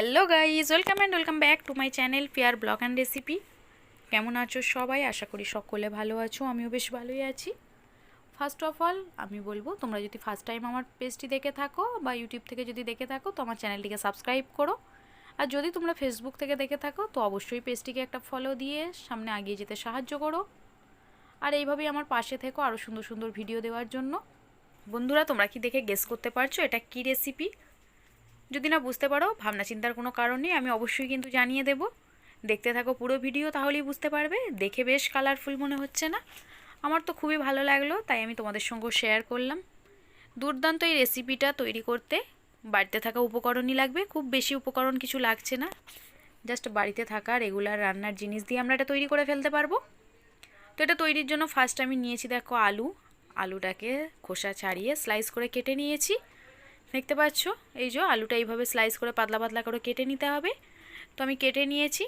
Hello guys welcome and welcome back to my channel pair blog and recipe কেমন আছো সবাই? আশা করি সকলে ভালো আছো, আমিও বেশ ভালোই আছি। ফার্স্ট অফ অল আমি বলব, তোমরা যদি ফার্স্ট টাইম আমার পেজটি দেখে থাকো বা ইউটিউব থেকে যদি দেখে থাকো, তো আমার চ্যানেলটিকে সাবস্ক্রাইব করো। আর যদি তোমরা ফেসবুক থেকে দেখে থাকো, তো অবশ্যই পেজটিকে একটা ফলো দিয়ে সামনে এগিয়ে যেতে সাহায্য করো। আর এইভাবেই আমার পাশে থেকো আরও সুন্দর সুন্দর ভিডিও দেওয়ার জন্য। বন্ধুরা, তোমরা কি দেখে গেস করতে পারছ এটা কি রেসিপি যদি না বুঝতে পারো, ভাবনা চিন্তার কোনো কারণ নেই, আমি অবশ্যই কিন্তু জানিয়ে দেব। দেখতে থাকো পুরো ভিডিও, তাহলেই বুঝতে পারবে। দেখে বেশ কালারফুল মনে হচ্ছে না। আমার তো খুবই ভালো লাগল, তাই আমি তোমাদের সঙ্গেও শেয়ার করলাম। দুর্দান্ত এই রেসিপিটা তৈরি করতে। বাড়িতে থাকা উপকরণই লাগবে, খুব বেশি উপকরণ কিছু লাগছে না। জাস্ট বাড়িতে থাকা রেগুলার রান্নার জিনিস দিয়ে আমরা এটা তৈরি করে ফেলতে পারব। তো এটা তৈরির জন্য ফার্স্ট আমি নিয়েছি, দেখো, আলু। আলুটাকে খোসা ছাড়িয়ে স্লাইস করে কেটে নিয়েছি। দেখতে পাচ্ছ? এই যে আলুটা এইভাবে স্লাইস করে পাতলা পাতলা করে কেটে নিতে হবে। তো আমি কেটে নিয়েছি।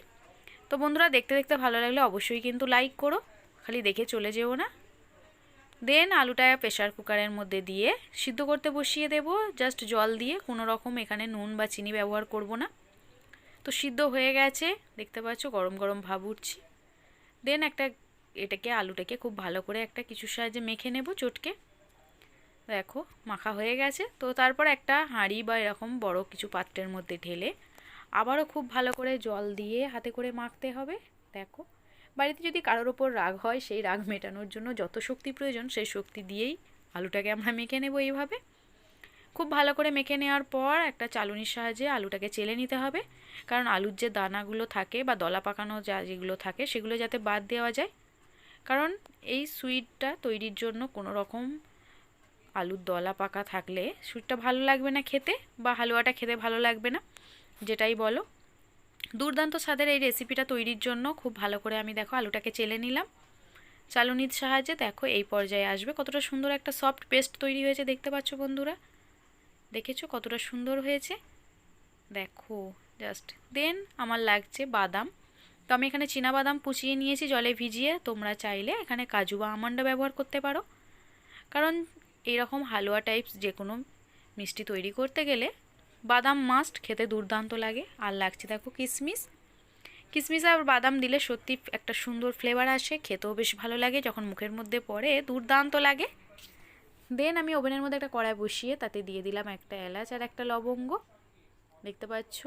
তো বন্ধুরা, দেখতে দেখতে ভালো লাগলে অবশ্যই কিন্তু লাইক করো। খালি দেখে চলে যেও না। দেন আলুটা প্রেশার কুকারের মধ্যে দিয়ে সিদ্ধ করতে বসিয়ে দেব। জাস্ট জল দিয়ে, কোনো রকম এখানে নুন বা চিনি ব্যবহার করব না। তো সিদ্ধ হয়ে গেছে। দেখতে পাচ্ছ, গরম গরম ভাব উঠছি। দেন একটা এটাকে, আলুটাকে খুব ভালো করে একটা কিছুর সাহায্যে মেখে নেব চটকে। দেখো, মাখা হয়ে গেছে। তো তারপর একটা হাঁড়ি বা এরকম বড় কিছু পাত্রের মধ্যে ঢেলে আবারও খুব ভালো করে জল দিয়ে হাতে করে মাখতে হবে। দেখো, বাড়িতে যদি কারোর ওপর রাগ হয়, সেই রাগ মেটানোর জন্য যত শক্তি প্রয়োজন, সেই শক্তি দিয়েই আলুটাকে আমরা মেখে নেব এইভাবে। খুব ভালো করে মেখে নেওয়ার পর একটা চালুনির সাহায্যে আলুটাকে চেলে নিতে হবে। কারণ আলুর যে দানাগুলো থাকে বা দলা পাকানো যা যেগুলো থাকে, সেগুলো যাতে বাদ দেওয়া যায়। কারণ এই সুইটটা তৈরির জন্য কোনো রকম আলুর দলা পাকা থাকলে সুইটটা ভালো লাগবে না খেতে বা হালুয়াটা খেতে ভালো লাগবে না, যেটাই বলো। দুর্দান্ত স্বাদের এই রেসিপিটা তৈরির জন্য খুব ভালো করে আমি দেখো আলুটাকে চেলে নিলাম। চালুনির সাহায্যে দেখো এই পর্যায়ে আসবে। কতটা সুন্দর একটা সফট পেস্ট তৈরি হয়েছে, দেখতে পাচ্ছ বন্ধুরা? দেখেছ কতটা সুন্দর হয়েছে? দেখো জাস্ট দেন আমার লাগছে বাদাম। তো আমি এখানে বাদাম কুচিয়ে নিয়েছি, জলে ভিজিয়ে। তোমরা চাইলে এখানে কাজু বা আমন্ডা ব্যবহার করতে পারো। কারণ এইরকম হালুয়া টাইপস যে কোনো মিষ্টি তৈরি করতে গেলে বাদাম মাস্ট খেতে দুর্দান্ত লাগে। আর লাগছে দেখো কিশমিশ কিশমিশ আর বাদাম দিলে সত্যি একটা সুন্দর ফ্লেভার আসে, খেতেও বেশ ভালো লাগে, যখন মুখের মধ্যে পড়ে দুর্দান্ত লাগে। দেন আমি ওভেনের মধ্যে একটা কড়াই বসিয়ে তাতে দিয়ে দিলাম একটা এলাচ আর একটা লবঙ্গ। দেখতে পাচ্ছ?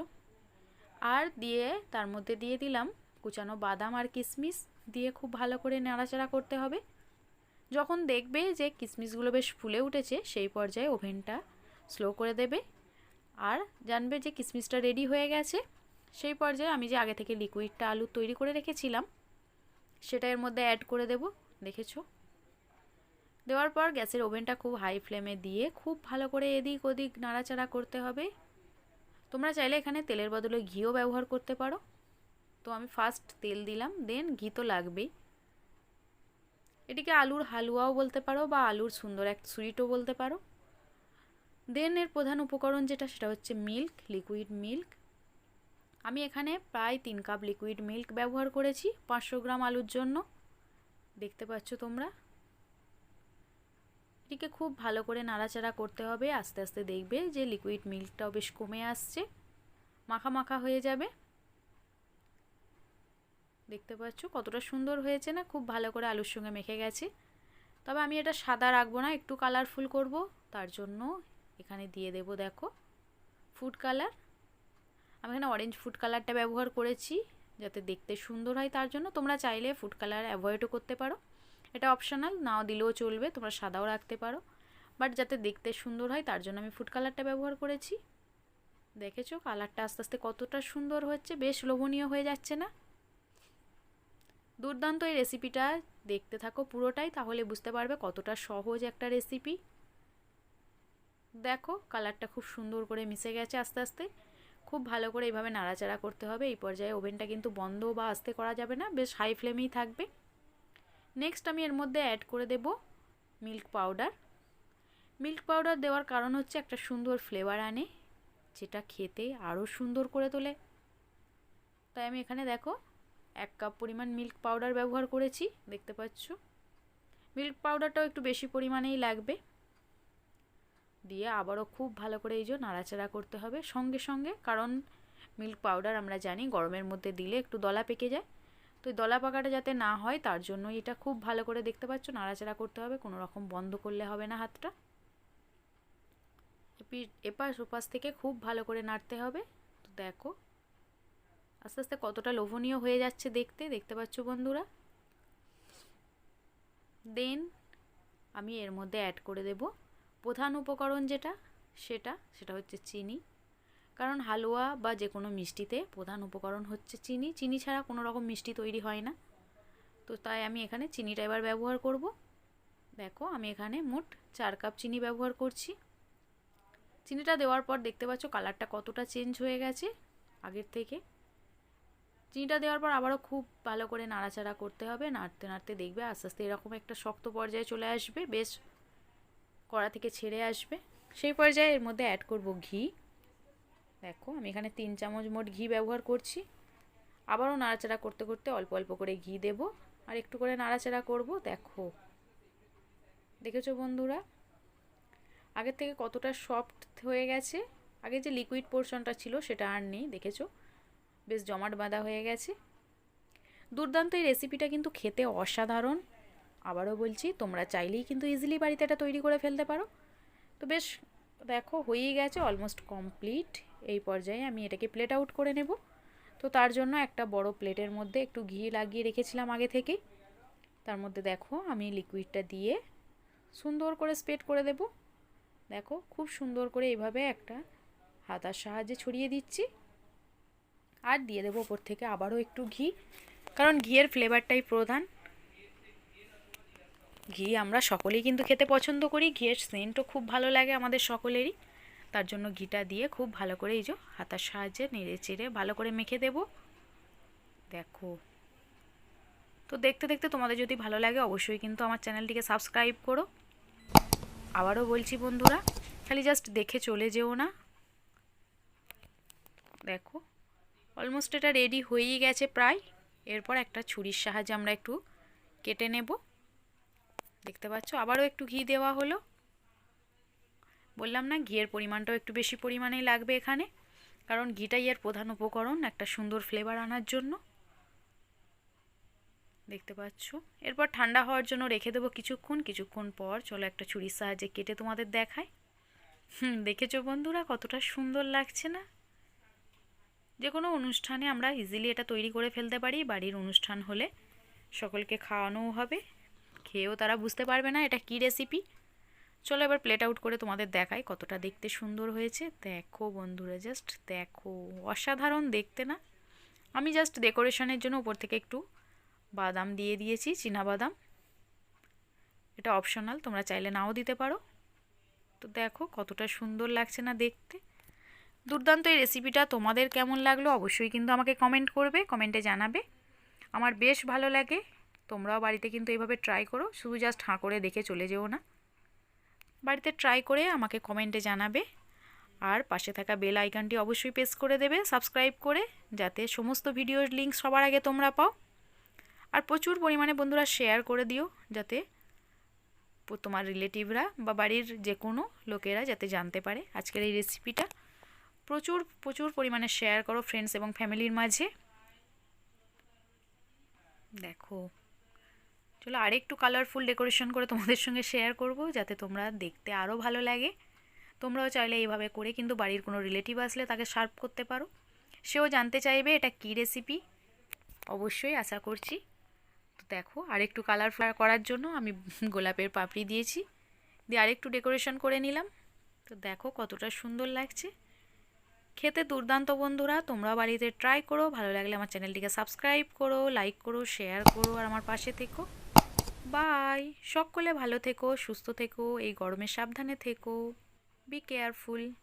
আর দিয়ে তার মধ্যে দিয়ে দিলাম কুচানো বাদাম আর কিশমিশ দিয়ে খুব ভালো করে নাড়াচাড়া করতে হবে। যখন দেখবে যে কিশমিশগুলো বেশ ফুলে উঠেছে, সেই পর্যায়ে ওভেনটা স্লো করে দেবে। আর জানবে যে কিশমিশটা রেডি হয়ে গেছে, সেই পর্যায়ে আমি যে আগে থেকে লিকুইডটা আলু তৈরি করে রেখেছিলাম, সেটা এর মধ্যে অ্যাড করে দেব, দেখেছ? দেওয়ার পর গ্যাসের ওভেনটা খুব হাই ফ্লেমে দিয়ে খুব ভালো করে এদিক ওদিক নাড়াচাড়া করতে হবে। তোমরা চাইলে এখানে তেলের বদলে ঘিও ব্যবহার করতে পারো। তো আমি ফার্স্ট তেল দিলাম দেন ঘি তো লাগবেই। এটিকে আলুর হালুয়াও বলতে পারো বা আলুর সুন্দর এক সুইটও বলতে পারো। দেন এর প্রধান উপকরণ যেটা, সেটা হচ্ছে মিল্ক লিকুইড মিল্ক আমি এখানে প্রায় তিন কাপ লিকুইড মিল্ক ব্যবহার করেছি পাঁচশো গ্রাম আলুর জন্য। দেখতে পাচ্ছ তোমরা? এটিকে খুব ভালো করে নাড়াচাড়া করতে হবে। আস্তে আস্তে দেখবে যে লিকুইড মিল্কটাও বেশ কমে আসছে। মাখা মাখা হয়ে যাবে। দেখতে পাচ্ছ, কতটা সুন্দর হয়েছে না? খুব ভালো করে আলুর সঙ্গে মেখে গেছে। তবে আমি এটা সাদা রাখব না, একটু কালারফুল করব। তার জন্য এখানে দিয়ে দেব, দেখো ফুড কালার আমি এখানে অরেঞ্জ ফুড কালারটা ব্যবহার করেছি, যাতে দেখতে সুন্দর হয়। তার জন্য তোমরা চাইলে ফুড কালার অ্যাভয়েডও করতে পারো। এটা অপশনাল নাও দিলেও চলবে, তোমরা সাদাও রাখতে পারো। বাট যাতে দেখতে সুন্দর হয়, তার জন্য আমি ফুড কালারটা ব্যবহার করেছি। দেখেছ কালারটা আস্তে আস্তে কতটা সুন্দর হচ্ছে, বেশ লোভনীয় হয়ে যাচ্ছে না? দুর্দান্ত এই রেসিপিটা দেখতে থাকো পুরোটাই, তাহলে বুঝতে পারবে কতটা সহজ একটা রেসিপি দেখো কালারটা খুব সুন্দর করে মিশে গেছে আস্তে আস্তে। খুব ভালো করে এইভাবে নাড়াচাড়া করতে হবে, এই পর্যায়ে ওভেনটা কিন্তু বন্ধ বা আস্তে করা যাবে না, বেশ হাই ফ্লেমেই থাকবে। নেক্সট আমি এর মধ্যে অ্যাড করে দেব মিল্ক পাউডার মিল্ক পাউডার দেওয়ার কারণ হচ্ছে একটা সুন্দর ফ্লেভার আনে, যেটা খেতে আরও সুন্দর করে তোলে। তাই আমি এখানে দেখো এক কাপ পরিমাণ মিল্ক পাউডার ব্যবহার করেছি, দেখতে পাচ্ছ? মিল্ক পাউডারটাও একটু বেশি পরিমাণেই লাগবে। দিয়ে আবারও খুব ভালো করে এই যে নাড়াচাড়া করতে হবে সঙ্গে সঙ্গে, কারণ মিল্ক পাউডার আমরা জানি গরমের মধ্যে দিলে একটু দলা পেকে যায়। তো দলা পাকাটা যাতে না হয়, তার জন্য এটা খুব ভালো করে দেখতে পাচ্ছ, নাড়াচাড়া করতে হবে, কোনো রকম বন্ধ করলে হবে না হাতটা। এপাশ ওপাশ থেকে খুব ভালো করে নাড়তে হবে। তো দেখো আস্তে আস্তে কতটা লোভনীয় হয়ে যাচ্ছে দেখতে দেখতে পাচ্ছ বন্ধুরা? দেন আমি এর মধ্যে অ্যাড করে দেব। প্রধান উপকরণ যেটা, সেটা সেটা হচ্ছে চিনি। কারণ হালুয়া বা যে কোনো মিষ্টিতে প্রধান উপকরণ হচ্ছে চিনি। চিনি ছাড়া কোনো রকম মিষ্টি তৈরি হয় না। তো তাই আমি এখানে চিনিটা এবার ব্যবহার করব। দেখো, আমি এখানে মোট চার কাপ চিনি ব্যবহার করছি। চিনিটা দেওয়ার পর দেখতে পাচ্ছ কালারটা কতটা চেঞ্জ হয়ে গেছে আগের থেকে। চিনিটা দেওয়ার পর আবারও খুব ভালো করে নাড়াচাড়া করতে হবে। নাড়তে নাড়তে দেখবে আস্তে আস্তে এরকম একটা শক্ত পর্যায়ে চলে আসবে। বেশ কড়া থেকে ছেড়ে আসবে। সেই পর্যায়ে এর মধ্যে অ্যাড করব ঘি। দেখো, আমি এখানে তিন চামচ মোট ঘি ব্যবহার করছি। আবারও নাড়াচাড়া করতে করতে অল্প অল্প করে ঘি দেব। আর একটু করে নাড়াচাড়া করব, দেখো। দেখেছ বন্ধুরা? আগের থেকে কতটা সফট হয়ে গেছে? আগে যে লিকুইড পোর্শনটা ছিল সেটা আর নেই, দেখেছ? বেশ জমাট বাঁধা হয়ে গেছে। দুর্দান্ত এই রেসিপিটা কিন্তু খেতে অসাধারণ। আবারও বলছি, তোমরা চাইলেই কিন্তু ইজিলি বাড়িতে এটা তৈরি করে ফেলতে পারো। তো বেশ, দেখো হয়েই গেছে অলমোস্ট কমপ্লিট এই পর্যায়ে আমি এটাকে প্লেট আউট করে নেব। তো তার জন্য একটা বড় প্লেটের মধ্যে একটু ঘি লাগিয়ে রেখেছিলাম আগে থেকেই। তার মধ্যে দেখো, আমি লিকুইডটা দিয়ে সুন্দর করে স্প্রেড করে দেব। দেখো, খুব সুন্দর করে এইভাবে একটা হাতার সাহায্যে ছড়িয়ে দিচ্ছি। আর দিয়ে দেবো ওপর থেকে আবারও একটু ঘি। কারণ ঘিয়ের ফ্লেভারটাই প্রধান। ঘি আমরা সকলেই কিন্তু খেতে পছন্দ করি। ঘিয়ের সেন্টও খুব ভালো লাগে আমাদের সকলেরই। তার জন্য ঘিটা দিয়ে খুব ভালো করে এই যে হাতার সাহায্যে নেড়ে চেড়ে ভালো করে মেখে দেব। দেখো। তো দেখতে দেখতে তোমাদের যদি ভালো লাগে অবশ্যই কিন্তু আমার চ্যানেলটিকে সাবস্ক্রাইব করো। আবারও বলছি বন্ধুরা, খালি জাস্ট দেখে চলে যেও না। দেখো। অলমোস্ট এটা রেডি হয়েই গেছে প্রায়। এরপর একটা ছুরির সাহায্যে আমরা একটু কেটে নেব। দেখতে পাচ্ছ, আবারও একটু ঘি দেওয়া হলো। বললাম না, ঘিয়ের পরিমাণটাও একটু বেশি পরিমাণেই লাগবে এখানে। কারণ ঘিটাই এর প্রধান উপকরণ, একটা সুন্দর ফ্লেভার আনার জন্য। দেখতে পাচ্ছ, এরপর ঠান্ডা হওয়ার জন্য রেখে দেবো কিছুক্ষণ। কিছুক্ষণ পর চলো একটা ছুরির সাহায্যে কেটে তোমাদের দেখায় হুম, দেখেছ বন্ধুরা কতটা সুন্দর লাগছে না? যে কোনো অনুষ্ঠানে আমরা ইজিলি এটা তৈরি করে ফেলতে পারি, বাড়ির অনুষ্ঠান হলে। সকলকে খাওয়ানোও হবে, খেয়েও তারা বুঝতে পারবে না এটা কি রেসিপি চলো এবার প্লেট আউট করে তোমাদের দেখাই কতটা দেখতে সুন্দর হয়েছে। দেখো বন্ধুরা জাস্ট দেখো। অসাধারণ দেখতে না? আমি জাস্ট ডেকোরেশনের জন্য উপর থেকে একটু বাদাম দিয়ে দিয়েছি বাদাম। এটা অপশনাল তোমরা চাইলে নাও দিতে পারো। তো দেখো কতটা সুন্দর লাগছে না দেখতে। দুর্দান্ত এই রেসিপিটা তোমাদের কেমন লাগল অবশ্যই কিন্তু আমাকে কমেন্ট করবে কমেন্টে জানাবে। আমার বেশ ভালো লাগে, তোমরাও বাড়িতে কিন্তু এইভাবে ট্রাই করো, শুধু জাস্ট হাঁ করে দেখে চলে যেও না। বাড়িতে ট্রাই করে আমাকে কমেন্টে জানাবে, আর পাশে থাকা বেল আইকনটি অবশ্যই প্রেস করে দেবে সাবস্ক্রাইব করে, যাতে সমস্ত ভিডিওর লিঙ্ক সবার আগে তোমরা পাও। আর প্রচুর পরিমাণে বন্ধুরা শেয়ার করে দিও, যাতে তোমার রিলেটিভরা বা বাড়ির যে কোনো লোকেরা যাতে জানতে পারে আজকের এই রেসিপিটা প্রচুর প্রচুর পরিমাণে শেয়ার করো ফ্রেন্ডস এবং ফ্যামিলির মাঝে। দেখো, চলো আরেকটু কালারফুল ডেকোরেশন করে তোমাদের সঙ্গে শেয়ার করব, যাতে তোমরা দেখতে আরও ভালো লাগে। তোমরাও চাইলে এইভাবে করে কিন্তু বাড়ির কোনো রিলেটিভ আসলে তাকে সার্ভ করতে পারো। সেও জানতে চাইবে এটা কী রেসিপি অবশ্যই আশা করছি। তো দেখো, আরেকটু কালারফুল করার জন্য আমি গোলাপের পাপড়ি দিয়েছি। দিয়ে আরেকটু ডেকোরেশন করে নিলাম। তো দেখো কতটা সুন্দর লাগছে। খেতে দুর্দান্ত বন্ধুরা, তোমরা বাড়িতে ট্রাই করো, ভালো লাগলে আমার চ্যানেলটিকে সাবস্ক্রাইব করো লাইক করো শেয়ার করো, আর আমার পাশে থেকো। বাই সকলে ভালো থেকো, সুস্থ থেকো, এই গরমে সাবধানে থেকো। Be careful